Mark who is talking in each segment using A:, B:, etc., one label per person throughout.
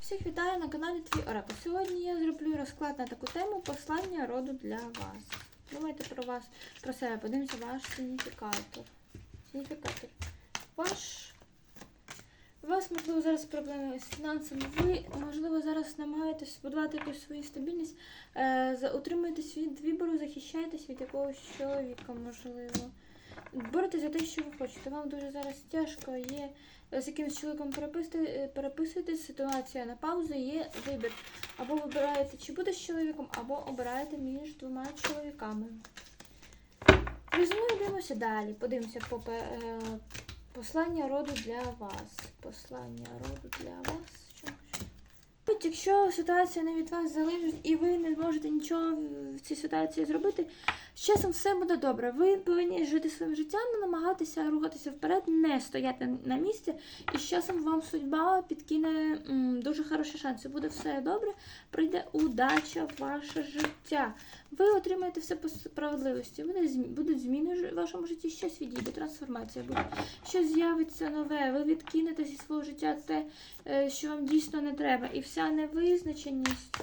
A: Всіх вітаю на каналі Твій Оракул. Сьогодні я зроблю розклад на таку тему послання роду для вас. Думайте про вас, про себе, подивимося ваш сигніфікатор. Сигніфікатор. Ваш. У вас, можливо, зараз проблеми з фінансами. Ви, можливо, зараз намагаєтесь збудувати якусь свою стабільність, е, утримуєтесь від вибору, захищаєтесь від якогось чоловіка, можливо. Боретесь за те, що ви хочете. Вам дуже зараз тяжко є з якимось чоловіком переписати, переписуєтесь, ситуація на паузу, є вибір. Або вибираєте, чи буде з чоловіком, або обираєте між двома чоловіками. Резюмуємо, дивимося далі. Подивимося по е, послання роду для вас. Послання роду для вас. Що? Якщо ситуація не від вас залежить і ви не зможете нічого в цій ситуації зробити, з часом все буде добре. Ви повинні жити своїм життям, намагатися рухатися вперед, не стояти на місці, і з часом вам судьба підкине м, дуже хороші шанси. Буде все добре, прийде удача в ваше життя. Ви отримаєте все по справедливості. Будуть зміни в вашому житті, щось відійде, трансформація буде. Щось з'явиться нове. Ви відкинете зі свого життя те, е, що вам дійсно не треба. І вся невизначеність.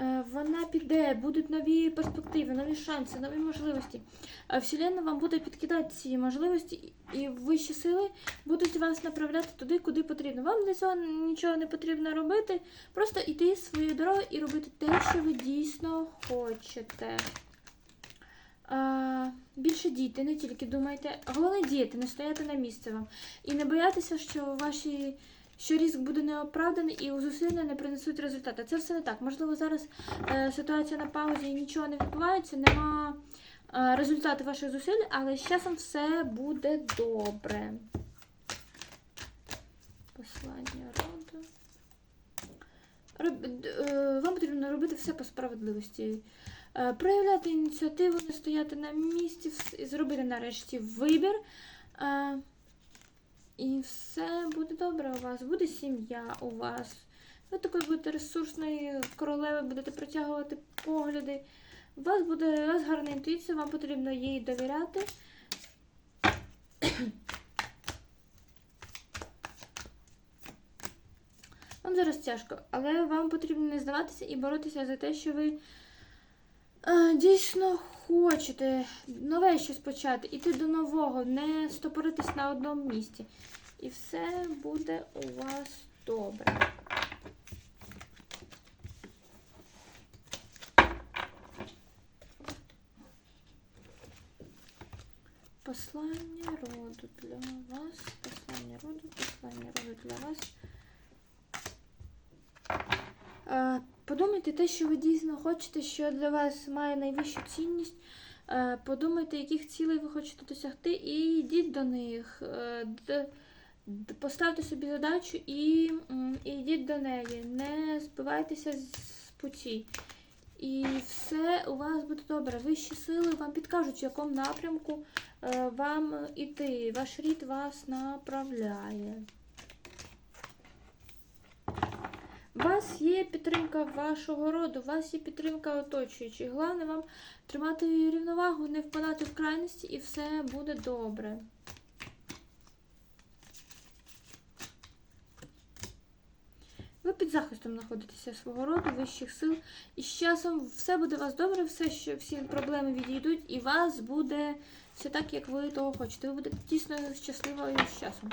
A: Е, Вона піде, будуть нові перспективи, нові шанси, нові можливості. А Вселенна вам буде підкидати ці можливості, і вищі сили будуть вас направляти туди, куди потрібно. Вам для цього нічого не потрібно робити. Просто йти своєю дорогою і робити те, що ви дійсно хочете. А, більше дійте, не тільки думайте. Головне діяти, не стояти на місці вам. І не боятися, що ваші. Що ризик буде неоправданий і зусилля не принесуть результати. Це все не так. Можливо, зараз е, ситуація на паузі і нічого не відбувається, нема е, результату ваших зусиль, але з часом все буде добре. Послання роду. Роб- е, Вам потрібно робити все по справедливості. Е, Проявляти ініціативу, не стояти на місці, і зробити нарешті вибір. Е, І все буде добре у вас, буде сім'я у вас. Ви такою будете ресурсною королевою, будете притягувати погляди. У вас буде у вас гарна інтуїція, вам потрібно їй довіряти. Вам зараз тяжко, але вам потрібно не здаватися і боротися за те, що ви дійсно хочете нове щось почати, іти до нового, не стопоритись на одному місці. І все буде у вас добре. Послання роду для вас. Послання роду, послання роду для вас. Подумайте те, що ви дійсно хочете, що для вас має найвищу цінність. Е, Подумайте, яких цілей ви хочете досягти, і йдіть до них. Е, Поставте собі задачу і, і йдіть до неї. Не збивайтеся з путі. І все у вас буде добре. Вищі сили вам підкажуть, в якому напрямку е, вам іти. Ваш рід вас направляє. У вас є підтримка вашого роду, у вас є підтримка оточуючих. Головне вам тримати рівновагу, не впадати в крайності, і все буде добре. Ви під захистом знаходитеся свого роду, вищих сил, і з часом все буде у вас добре, все, що всі проблеми відійдуть, і у вас буде все так, як ви того хочете. Ви будете дійсно щасливою з часом.